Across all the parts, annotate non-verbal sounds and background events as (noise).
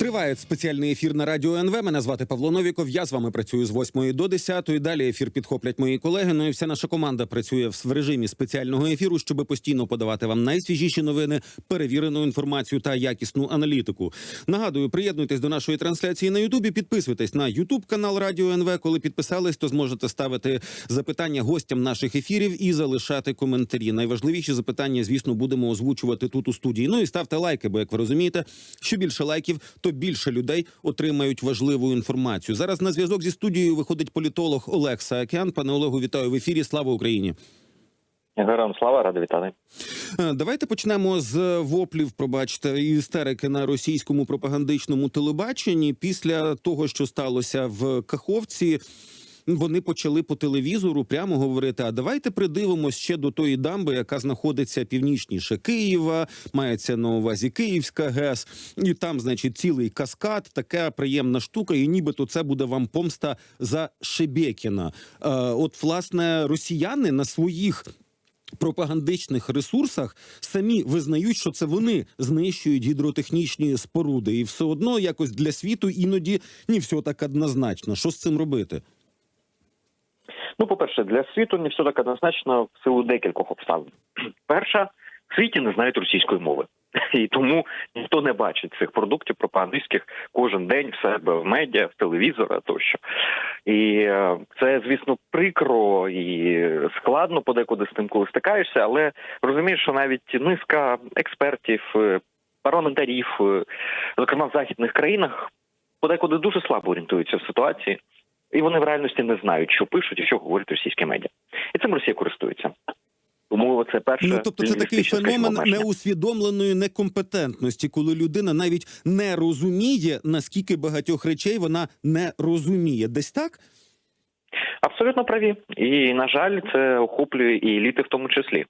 Триває спеціальний ефір на радіо НВ. Мене звати Павло Новіков. Я з вами працюю з 8 до 10. Далі ефір підхоплять мої колеги. Ну і вся наша команда працює в режимі спеціального ефіру, щоб постійно подавати вам найсвіжіші новини, перевірену інформацію та якісну аналітику. Нагадую, приєднуйтесь до нашої трансляції на Ютубі. Підписуйтесь на Ютуб канал Радіо НВ. Коли підписались, то зможете ставити запитання гостям наших ефірів і залишати коментарі. Найважливіші запитання, звісно, будемо озвучувати тут у студії. Ну і ставте лайки, бо як ви розумієте, що більше лайків, то більше людей отримають важливу інформацію. Зараз на зв'язок зі студією виходить політолог Олег Саакян. Пане Олегу, вітаю в ефірі. Слава Україні. Героям слава, радий вітати. Е, Давайте почнемо з воплів, пробачте, істерики на російському пропагандичному телебаченні. Після того, що сталося в Каховці, вони почали по телевізору прямо говорити: а давайте придивимось ще до тої дамби, яка знаходиться північніше Києва, мається на увазі Київська ГЕС, і там, значить, цілий каскад, така приємна штука, і нібито це буде вам помста за Шебекіна. Е, От, власне, росіяни на своїх пропагандичних ресурсах самі визнають, що це вони знищують гідротехнічні споруди, і все одно якось для світу іноді не все так однозначно. Що з цим робити? Ну, по-перше, для світу не все так однозначно в силу декількох обставин. (clears throat) Перша, в світі не знають російської мови. (laughs) І тому ніхто не бачить цих продуктів пропагандистських кожен день в себе в медіа, в телевізора тощо. І е, це, звісно, прикро і складно подекуди з тим, коли стикаєшся, але розумієш, що навіть низка експертів, е, парламентарів, е, зокрема в західних країнах, подекуди дуже слабо орієнтуються в ситуації. І вони в реальності не знають, що пишуть і що говорять російські медіа. І цим Росія користується. Тому це перше Ну тобто, це такий феномен неусвідомленої некомпетентності, коли людина навіть не розуміє, наскільки багатьох речей вона не розуміє. Десь так? Абсолютно праві. І, на жаль, це охоплює і еліти в тому числі.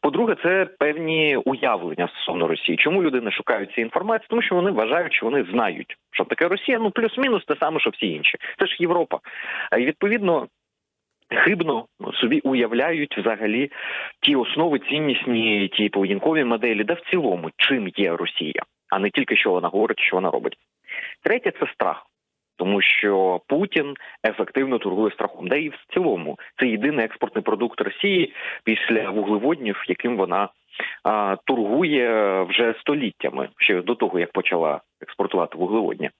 По-друге, це певні уявлення стосовно Росії. Чому люди шукають ці інформації? Тому що вони вважають, що вони знають, що таке Росія. Ну плюс-мінус те саме, що всі інші. Це ж Європа. І відповідно. Хибно собі уявляють взагалі ті основи ціннісні, ті поведінкові моделі, де в цілому чим є Росія, а не тільки що вона говорить, що вона робить. Третє це страх, тому що Путін ефективно торгує страхом, де і в цілому це єдиний експортний продукт Росії після вуглеводнів, яким вона а, торгує вже століттями, ще до того як почала експортувати вуглеводні.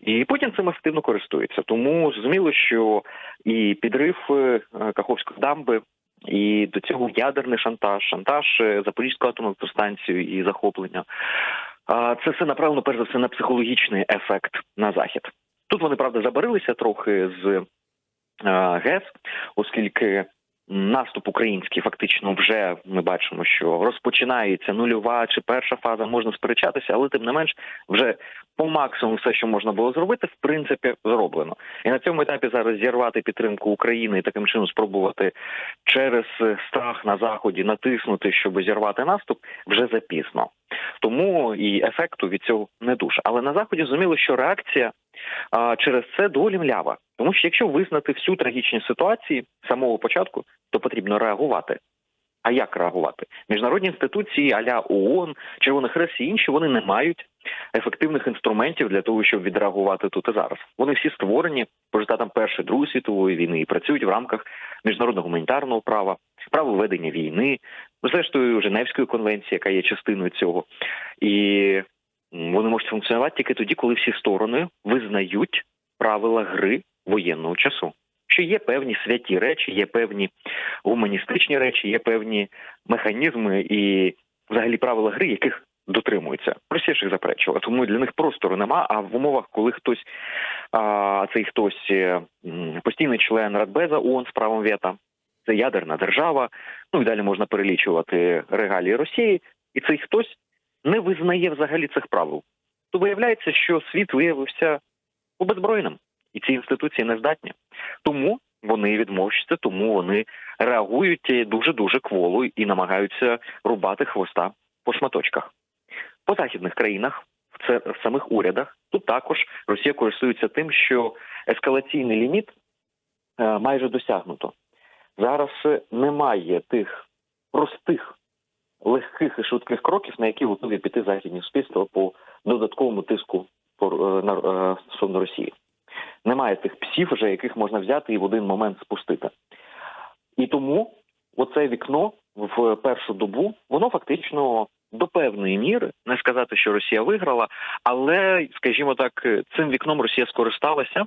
І Путін цим ефективно користується. Тому зрозуміло, що і підрив е, Каховської дамби. І до цього ядерний шантаж, шантаж е, Запорізької атомної електростанції і захоплення. Це все направлено перш за все на психологічний ефект на захід. Тут вони правда забарилися трохи з е, ГЕС, оскільки наступ український фактично вже ми бачимо, що розпочинається нульова чи перша фаза, можна сперечатися, але тим не менш, вже по максимуму все, що можна було зробити, в принципі, зроблено. І на цьому етапі зараз зірвати підтримку України і таким чином спробувати через страх на заході натиснути, щоб зірвати наступ, вже запізно. І ефекту від цього не дуже. Але на заході зрозуміло, що реакція а, через це доволі млява. Тому що якщо визнати всю трагічність ситуації з самого початку, то потрібно реагувати. А як реагувати? Міжнародні інституції, аля ООН, Червоний Хрест і інші, вони не мають ефективних інструментів для того, щоб відреагувати тут і зараз. Вони всі створені по результатам Першої Другої світової війни і працюють в рамках міжнародного гуманітарного права, права ведення війни, зрештою Женевської конвенції, яка є частиною цього, і вони можуть функціонувати тільки тоді, коли всі сторони визнають правила гри воєнного часу. Що є певні святі речі, є певні гуманістичні речі, є певні механізми і взагалі правила гри, яких дотримуються. Росія ж тому для них простору нема. А в умовах, коли хтось а, цей хтось е, постійний член Радбеза ООН з правом вета, це ядерна держава. Ну і далі можна перелічувати регалії Росії, і цей хтось не визнає взагалі цих правил. То виявляється, що світ виявився обезброєним, і ці інституції не здатні. Тому вони відмовчаться, тому вони реагують дуже дуже кволо і намагаються рубати хвоста по шматочках. По західних країнах, в це в самих урядах, тут також Росія користується тим, що ескалаційний ліміт е, майже досягнуто. Зараз немає тих простих, легких і швидких кроків, на які готові піти західні суспільства по додатковому тиску е, на е, стосовно Росії. Немає тих псів, вже яких можна взяти і в один момент спустити. І тому оце вікно в першу добу, воно фактично до певної міри, не сказати, що Росія виграла, але, скажімо так, цим вікном Росія скористалася.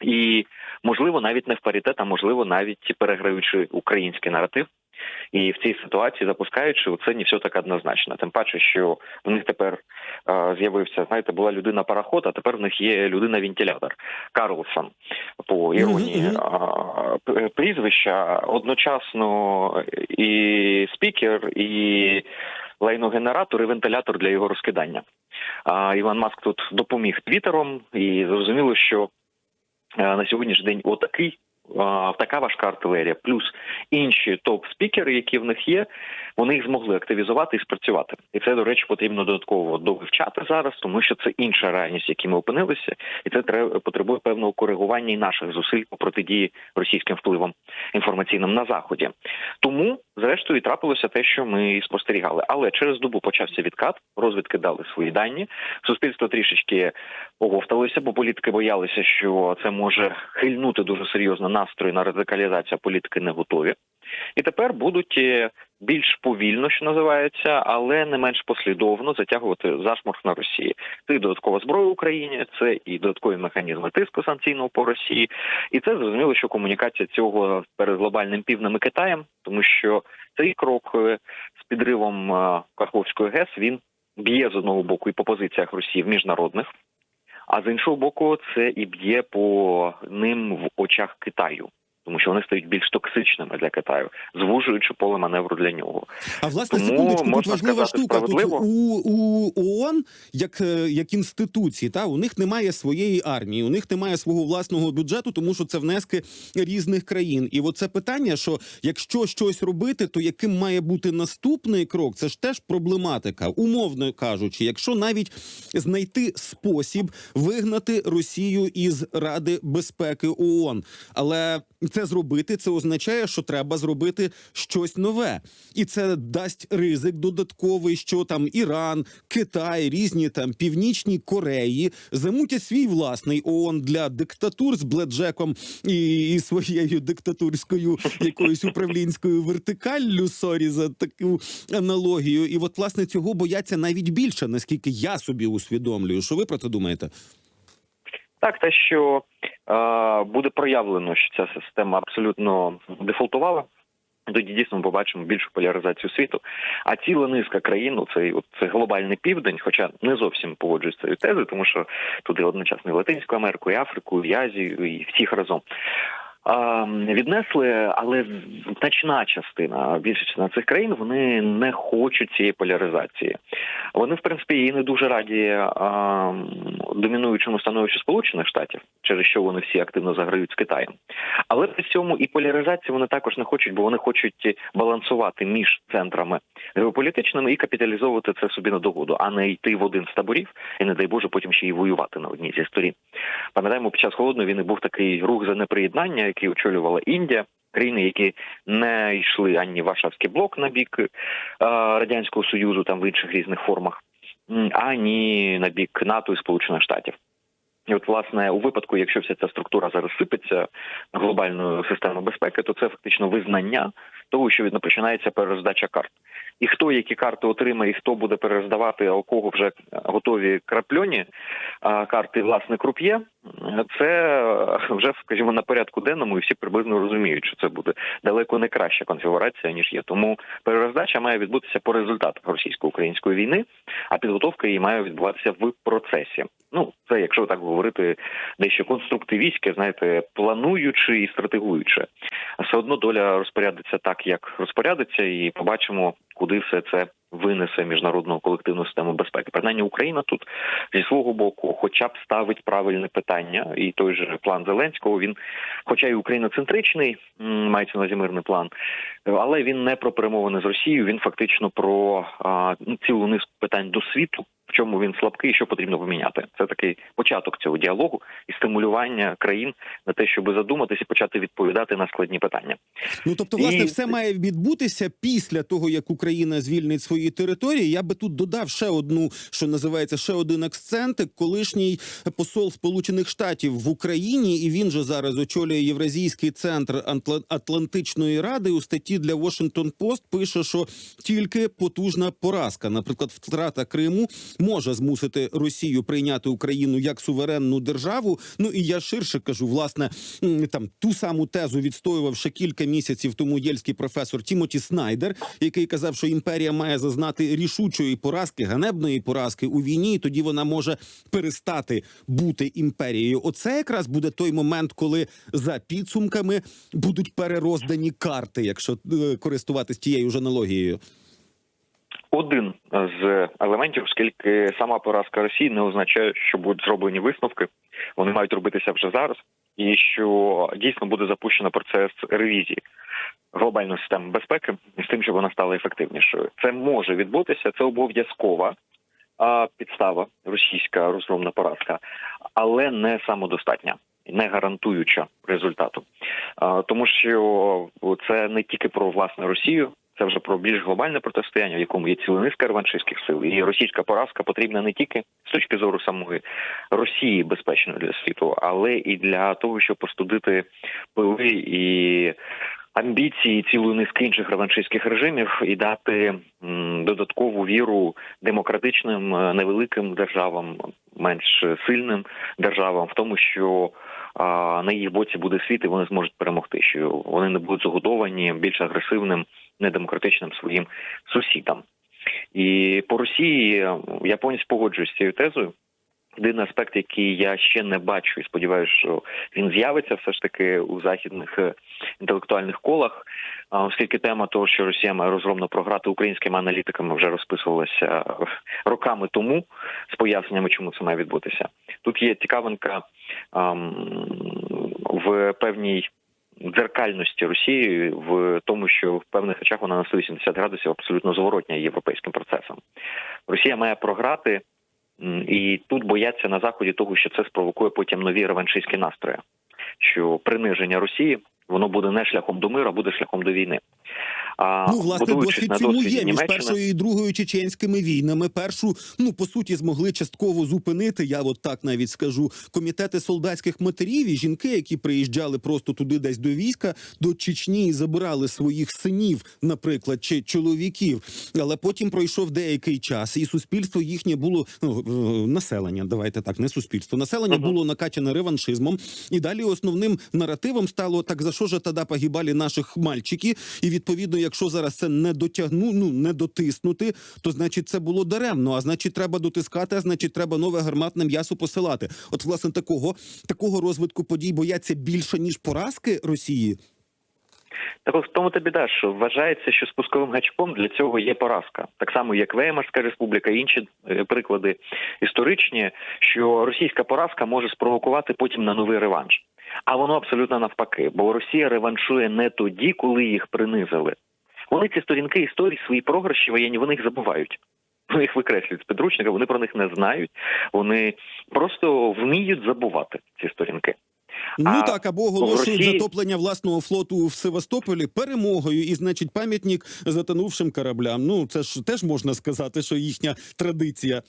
І можливо навіть не в паритет, а можливо навіть переграючи український наратив, і в цій ситуації запускаючи це не все так однозначно. Тим паче, що в них тепер е, з'явився, знаєте, була людина пароход, а тепер в них є людина вентилятор Карлсон по іронії е, прізвища. Одночасно і спікер, і лайногенератор, і вентилятор для його розкидання. А Іван Маск тут допоміг твіттером, і зрозуміло, що е, на сьогоднішній день отакий. Така важка артилерія, плюс інші топ-спікери, які в них є, вони їх змогли активізувати і спрацювати. І це, до речі, потрібно додатково довивчати зараз, тому що це інша реальність, в якій ми опинилися, і це треба потребує певного коригування і наших зусиль по протидії російським впливам інформаційним на заході. Тому, зрештою, і трапилося те, що ми спостерігали. Але через добу почався відкат, розвідки дали свої дані. Суспільство трішечки оговталося, бо політики боялися, що це може хильнути дуже серйозно настрої на радикалізацію. Політики не готові. І тепер будуть е, більш повільно, що називається, але не менш послідовно затягувати зашморг на Росії. Це і додаткова зброя Україні, це і додаткові механізми тиску санкційного по Росії. І це зрозуміло, що комунікація цього перед глобальним півднем і Китаєм, тому що цей крок е, з підривом е, Каховської ГЕС він б'є з одного боку і по позиціях Росії в міжнародних. А з іншого боку, це і б'є по ним в очах Китаю, тому що вони стають більш токсичними для Китаю, звужуючи поле маневру для нього. А власне Тому секундочку, тут важлива штука. Тут у, у ООН, як, е, як інституції, та у них немає своєї армії, у них немає свого власного бюджету, тому що це внески різних країн. І оце питання, що якщо щось робити, то яким має бути наступний крок? Це ж теж проблематика, умовно кажучи, якщо навіть знайти спосіб вигнати Росію із Ради безпеки ООН. Але це зробити, це означає, що треба зробити щось нове, і це дасть ризик додатковий, що там Іран, Китай, різні там північні Кореї замутять свій власний ООН для диктатур з Бледжеком і, і своєю диктатурською якоюсь управлінською вертикаллю. Сорі за таку аналогію. І от власне цього бояться навіть більше, наскільки я собі усвідомлюю. Що ви про це думаєте? Так, те, що буде проявлено, що ця система абсолютно дефолтувала. Тоді дійсно ми побачимо більшу поляризацію світу. А ціла низка країн, ну, це, це глобальний південь, хоча не зовсім погоджуюсь з цією тезою, тому що туди одночасно і Латинську Америку, і Африку, і Азію, і всіх разом. Віднесли, але значна частина, більша частина цих країн вони не хочуть цієї поляризації. Вони, в принципі, і не дуже раді а, домінуючому становищу Сполучених Штатів, через що вони всі активно заграють з Китаєм. Але при цьому і поляризації вони також не хочуть, бо вони хочуть балансувати між центрами геополітичними і капіталізовувати це собі на догоду, а не йти в один з таборів і, не дай Боже, потім ще й воювати на одній зі сторін. Пам'ятаємо, під час холодної війни був такий рух за неприєднання, який очолювала Індія. Країни, які не йшли ані Варшавський блок на бік е, радянського союзу, там в інших різних формах, ані на бік НАТО і Сполучених Штатів. І от, власне, у випадку, якщо вся ця структура зараз сипеться глобальною системою безпеки, то це фактично визнання того, що починається перероздача карт. І хто які карти отримає, і хто буде перероздавати, а у кого вже готові крапльоні карти, власне, круп'є, це е, вже, скажімо, на порядку денному, і всі приблизно розуміють, що це буде далеко не краща конфігурація, ніж є. Тому перероздача має відбутися по результатах російсько-української війни, а підготовка її має відбуватися в процесі. Ну, це якщо так говорити дещо конструктивістське, знаєте, плануючи і стратегуючи. Все одно доля розпорядиться так, як розпорядиться, і побачимо, куди все це винесе міжнародну колективну систему безпеки. Принаймні Україна тут зі свого боку, хоча б ставить правильне питання, і той же план Зеленського він, хоча й україноцентричний, мається на мирний план, але він не про перемовини з Росією. Він фактично про а, цілу низку питань до світу. В чому він слабкий, і що потрібно поміняти. Це такий початок цього діалогу і стимулювання країн на те, щоб задуматись і почати відповідати на складні питання. Ну тобто, власне, І- все має відбутися після того, як Україна звільнить свої території. Я би тут додав ще одну, що називається ще один акцент. Колишній посол Сполучених Штатів в Україні, і він же зараз очолює Євразійський центр Атлантичної ради. У статті для Washington Post пише, що тільки потужна поразка, наприклад, втрата Криму, може змусити Росію прийняти Україну як суверенну державу. Ну і я ширше кажу, власне, там ту саму тезу відстоював ще кілька місяців тому єльський професор Тімоті Снайдер, який казав, що імперія має зазнати рішучої поразки, ганебної поразки у війні, і тоді вона може перестати бути імперією. Оце якраз буде той момент, коли за підсумками будуть перероздані карти, якщо е, користуватись тією ж аналогією. Один з елементів, оскільки сама поразка Росії не означає, що будуть зроблені висновки. Вони мають робитися вже зараз, і що дійсно буде запущено процес ревізії глобальної системи безпеки з тим, щоб вона стала ефективнішою. Це може відбутися, це обов'язкова підстава російська розгромна поразка, але не самодостатня. Не гарантуюча результату, тому що це не тільки про власне Росію, це вже про більш глобальне протистояння, в якому є ціла низка реваншистських сил. І російська поразка потрібна не тільки з точки зору самої Росії безпечної для світу, але і для того, щоб постудити пили і амбіції цілої низки інших реваншистських режимів і дати додаткову віру демократичним е, невеликим державам, менш сильним державам, в тому, що на їх боці буде світ, і вони зможуть перемогти. Що вони не будуть загодовані більш агресивним, недемократичним своїм сусідам. І по Росії я повністю погоджуюсь з цією тезою. Єдиний аспект, який я ще не бачу, і сподіваюся, що він з'явиться все ж таки у західних е, інтелектуальних колах, оскільки тема того, що Росія має розгромно програти українськими аналітиками, вже розписувалася е, роками тому з поясненнями, чому це має відбутися. Тут є цікавинка в певній дзеркальності Росії в тому, що в певних речах вона на 180 градусів абсолютно зворотня європейським процесам. Росія має програти. І тут бояться на заході того, що це спровокує потім нові реваншистські настрої, що приниження Росії воно буде не шляхом до миру, а буде шляхом до війни. А Ну, власне, досвід на цьому є між першою і другою чеченськими війнами. Першу, ну по суті, змогли частково зупинити. Я от так навіть скажу комітети солдатських матерів і жінки, які приїжджали просто туди, десь до війська, до Чечні і забирали своїх синів, наприклад, чи чоловіків. Але потім пройшов деякий час, і суспільство їхнє було ну, е, населення. Давайте так, не суспільство. Населення Мгм. було накачане реваншизмом. І далі основним наративом стало так за що ж тоді погибали наших мальчики. І відповідно, якщо зараз це не дотягну, ну не дотиснути, то значить це було даремно. А значить, треба дотискати, а значить, треба нове гарматне м'ясо посилати. От, власне, такого такого розвитку подій бояться більше ніж поразки Росії. Так в тому та біда, що вважається, що спусковим гачком для цього є поразка, так само як Веймарська республіка, інші е, приклади історичні, що російська поразка може спровокувати потім на новий реванш. А воно абсолютно навпаки, бо Росія реваншує не тоді, коли їх принизили. Вони ці сторінки історії, свої програші воєнні, вони їх забувають. Вони їх викреслюють з підручника, вони про них не знають. Вони просто вміють забувати ці сторінки. Ну А так або оголошують Росії- затоплення власного флоту в Севастополі перемогою, і значить пам'ятник затонувшим кораблям. Ну це ж теж можна сказати, що їхня традиція.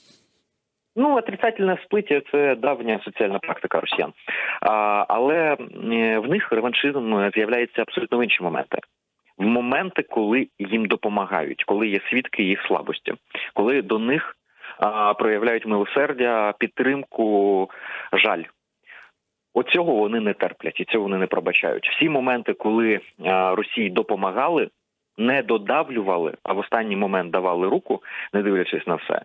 Ну, отрицательне сплиття це давня соціальна практика росіян. А, але е, в них реваншизм з'являється абсолютно в інші моменти. В моменти, коли їм допомагають, коли є свідки їх слабості, коли до них а, проявляють милосердя, підтримку, жаль. Оцього вони не терплять і цього вони не пробачають. Всі моменти, коли а, Росії допомагали, не додавлювали, а в останній момент давали руку, не дивлячись на все.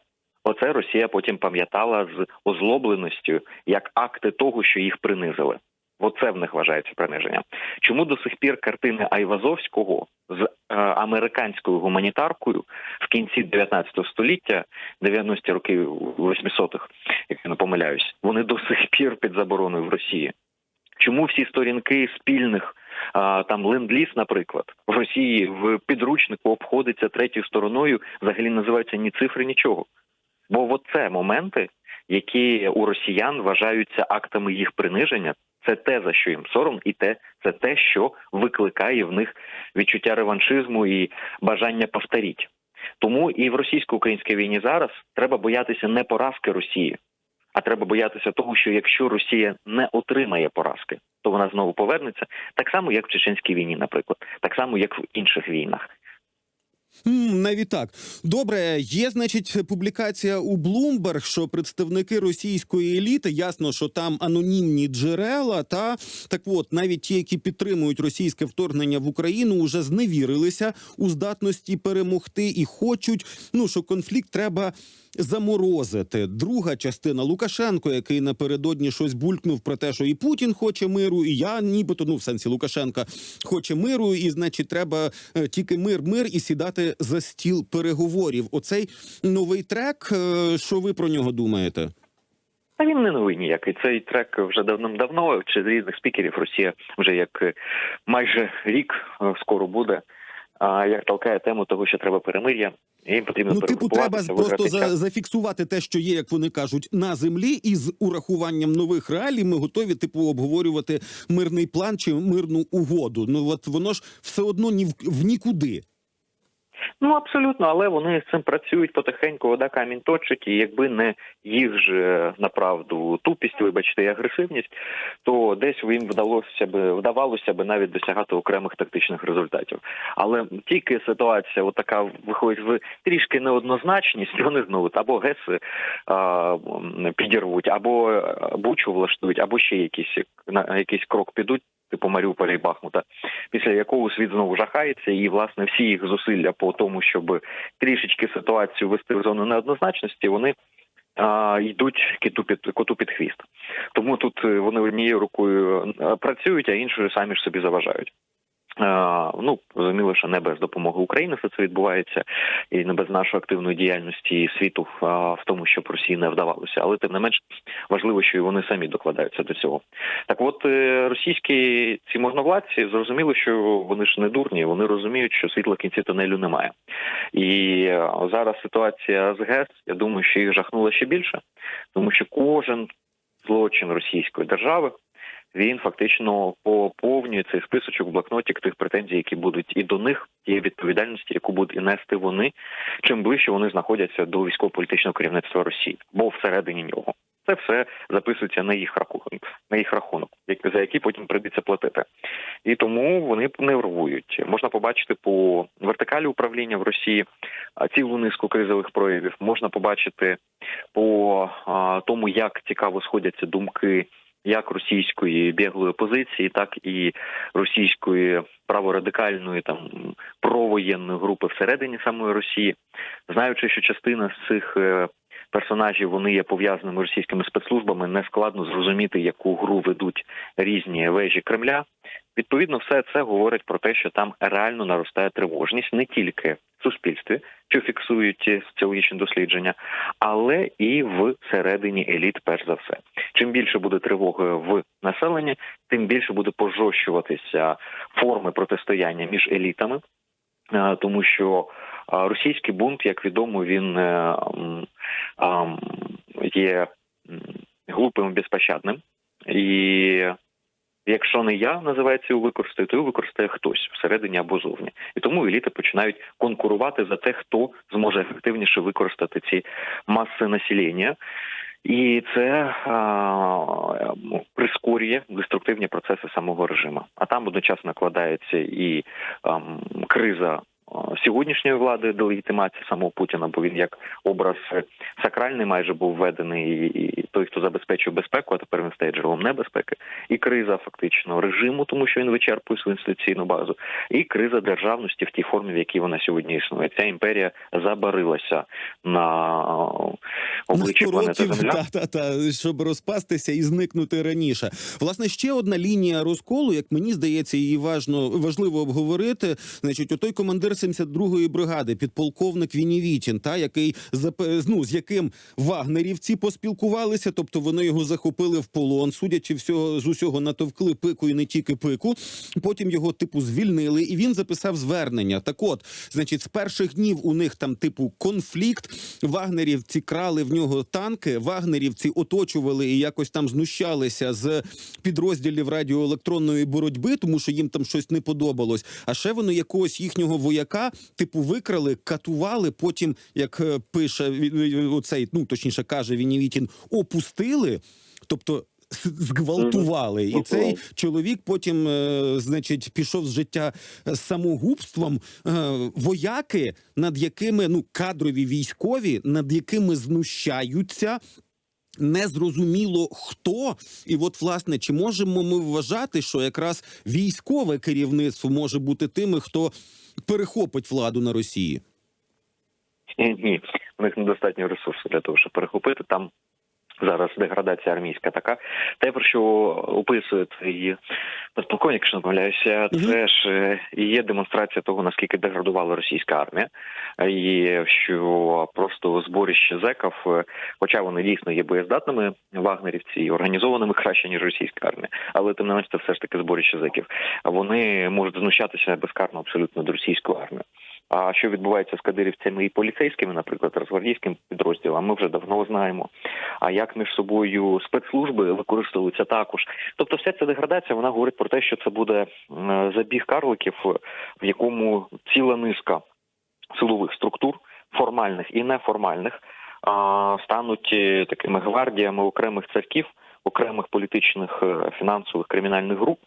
Оце Росія потім пам'ятала з озлобленістю як акти того, що їх принизили. Оце в них вважається приниженням. Чому до сих пір картини Айвазовського з е, американською гуманітаркою в кінці 19 століття, 90-ті роки 800-х, як я не помиляюсь, вони до сих пір під забороною в Росії? Чому всі сторінки спільних там ленд-ліз, наприклад, в Росії в підручнику обходиться третьою стороною, взагалі називаються ні цифри, нічого. Бо от це моменти, які у росіян вважаються актами їх приниження. Це те, за що їм сором, і те, це те, що викликає в них відчуття реваншизму і бажання повторіть. Тому і в російсько-українській війні зараз треба боятися не поразки Росії, а треба боятися того, що якщо Росія не отримає поразки, то вона знову повернеться, так само як в Чеченській війні, наприклад, так само як в інших війнах. Навіть так добре. Є, значить, публікація у Bloomberg, що представники російської еліти, ясно, що там анонімні джерела. Та так, от навіть ті, які підтримують російське вторгнення в Україну, вже зневірилися у здатності перемогти і хочуть. Ну що конфлікт треба заморозити. Друга частина Лукашенко, який напередодні щось булькнув про те, що і Путін хоче миру, і я, нібито ну в сенсі Лукашенка хоче миру, і значить, треба е, тільки мир, мир і сідати за стіл переговорів. Оцей новий трек. е, Що ви про нього думаєте? А він не новий ніякий. Цей трек вже давним-давно через різних спікерів Росія вже як е, майже рік скоро буде. А як толкає тему того, що треба перемир'я, їм потрібно Ну, типу, треба просто за, зафіксувати те, що є, як вони кажуть, на землі, і з урахуванням нових реалій ми готові, типу, обговорювати мирний план чи мирну угоду. Ну от воно ж все одно ні в, в нікуди. Ну абсолютно, але вони з цим працюють потихеньку, вода камінь точить, і якби не їх же направду тупість, вибачте, і агресивність, то десь їм вдалося би вдавалося би навіть досягати окремих тактичних результатів. Але тільки ситуація, отака виходить в трішки неоднозначність, вони знову або геси а, підірвуть, або е, бучу влаштують, або ще якийсь на якийсь крок підуть. Типу Маріуполя і Бахмута, після якого світ знову жахається, і власне всі їх зусилля по тому, щоб трішечки ситуацію вести в зону неоднозначності, вони йдуть киту під коту під хвіст. Тому тут е, вони однією рукою е, працюють, а іншою самі ж собі заважають. А, ну зрозуміло, що не без допомоги України все це відбувається, і не без нашої активної діяльності світу в тому, щоб Росії не вдавалося. Але тим не менш важливо, що і вони самі докладаються до цього. Так, от е, російські ці можновладці зрозуміли, що вони ж не дурні, вони розуміють, що світла кінці тунелю немає. І е, зараз ситуація з ГЕС, я думаю, що їх жахнуло ще більше, тому що кожен злочин російської держави. Він фактично поповнює цей списочок в блокнотик тих претензій, які будуть і до них, тієї відповідальності, яку будуть і нести вони, чим ближче вони знаходяться до військово-політичного керівництва Росії, бо всередині нього це все записується на їх рахунок, на їх рахунок, за який потім прийдеться платити. І тому вони нервують. Можна побачити по вертикалі управління в Росії цілу низку кризових проявів. Можна побачити по тому, як цікаво сходяться думки як російської біглої опозиції, так і російської праворадикальної там провоєнної групи всередині самої Росії, знаючи, що частина з цих е, персонажів вони є пов'язаними російськими спецслужбами, не складно зрозуміти, яку гру ведуть різні вежі Кремля. Відповідно, все це говорить про те, що там реально наростає тривожність не тільки в суспільстві, що фіксують ці соціологічні дослідження, але і в середині еліт, перш за все. Чим більше буде тривоги в населенні, тим більше буде пожорщуватися форми протистояння між елітами, Е, тому що е, російський бунт, як відомо, він е, є глупим і безпощадним. І якщо не я називається його використаю, то його використає хтось всередині або зовні. І тому еліти починають конкурувати за те, хто зможе ефективніше використати ці маси населення. І це а, прискорює деструктивні процеси самого режиму. А там одночасно накладається і а, криза сьогоднішньої влади делегітимації самого Путіна, бо він як образ сакральний майже був введений, і, той, хто забезпечує безпеку, а тепер він стає джерелом небезпеки, і криза фактично режиму, тому що він вичерпує свою інституційну базу, і криза державності в тій формі, в якій вона сьогодні існує. Ця імперія забарилася на обличчі на планети років, Земля. та, та, та, щоб розпастися і зникнути раніше. Власне, ще одна лінія розколу, як мені здається, її важно важливо обговорити. Значить, отой командир 72-ї бригади, підполковник Вінівітін, та який ну, з яким вагнерівці поспілкувалися, тобто вони його захопили в полон, судячи всього з усього натовкли пику і не тільки пику. Потім його типу звільнили, і він записав звернення. Так, от, значить, з перших днів у них там типу конфлікт. Вагнерівці крали в нього танки. Вагнерівці оточували і якось там знущалися з підрозділів радіоелектронної боротьби, тому що їм там щось не подобалось. А ще вони якогось їхнього вояка, типу, викрали, катували. Потім, як е, пише оцей, ну точніше каже Вінівітін, опустили. Тобто зґвалтували, і цей чоловік потім, е, значить, пішов з життя е, самогубством. Вояки, над якими ну кадрові військові, над якими знущаються. Незрозуміло хто, і от власне, чи можемо ми вважати, що якраз військове керівництво може бути тими, хто перехопить владу на Росії? Ні, Ні, у них недостатньо ресурсів для того, щоб перехопити там. Зараз деградація армійська така. Те, про що описує цей підполковник, якщо не помиляюся, це ж е, є демонстрація того, наскільки деградувала російська армія, і що просто зборище зеків, е, хоча вони дійсно є боєздатними, вагнерівці і організованими краще ніж російська армія, але тим не менш це все ж таки зборище зеків. Вони можуть знущатися безкарно абсолютно над російською армією. А що відбувається з кадирівцями і поліцейськими, наприклад, розгвардійським підрозділом, ми вже давно знаємо. А як між собою спецслужби використовуються також. Тобто, вся ця деградація вона говорить про те, що це буде забіг карликів, в якому ціла низка силових структур, формальних і неформальних, стануть е, такими гвардіями окремих царків, окремих політичних, е, фінансових кримінальних груп,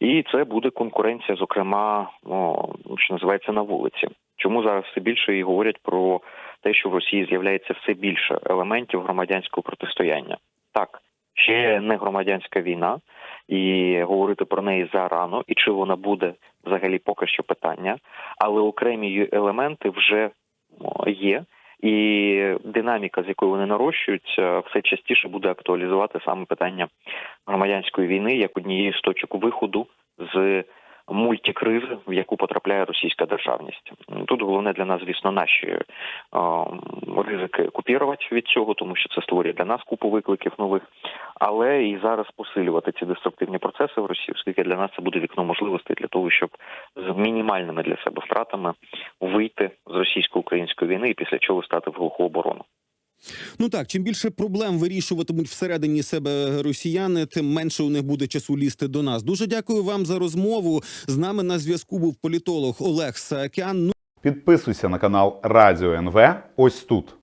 і це буде конкуренція, зокрема, о, що називається на вулиці. Чому зараз все більше і говорять про те, що в Росії з'являється все більше елементів громадянського протистояння? Так, ще не громадянська війна, і говорити про неї зарано, і чи вона буде взагалі поки що питання, але окремі елементи вже є. І динаміка, з якою вони нарощуються, все частіше буде актуалізувати саме питання громадянської війни як однієї з точок виходу з мультикризи, в яку потрапляє російська державність. Тут головне для нас, звісно, наші ризики купірувати від цього, тому що це створює для нас купу викликів нових, але і зараз посилювати ці деструктивні процеси в Росії, оскільки для нас це буде вікно можливостей для того, щоб з мінімальними для себе втратами вийти з російсько-української війни і після чого стати в глуху оборону. Ну так, чим більше проблем вирішуватимуть всередині себе росіяни, тим менше у них буде часу лізти до нас. Дуже дякую вам за розмову. З нами на зв'язку був політолог Олег Саакян. Ну, Підписуйся на канал Радіо НВ ось тут.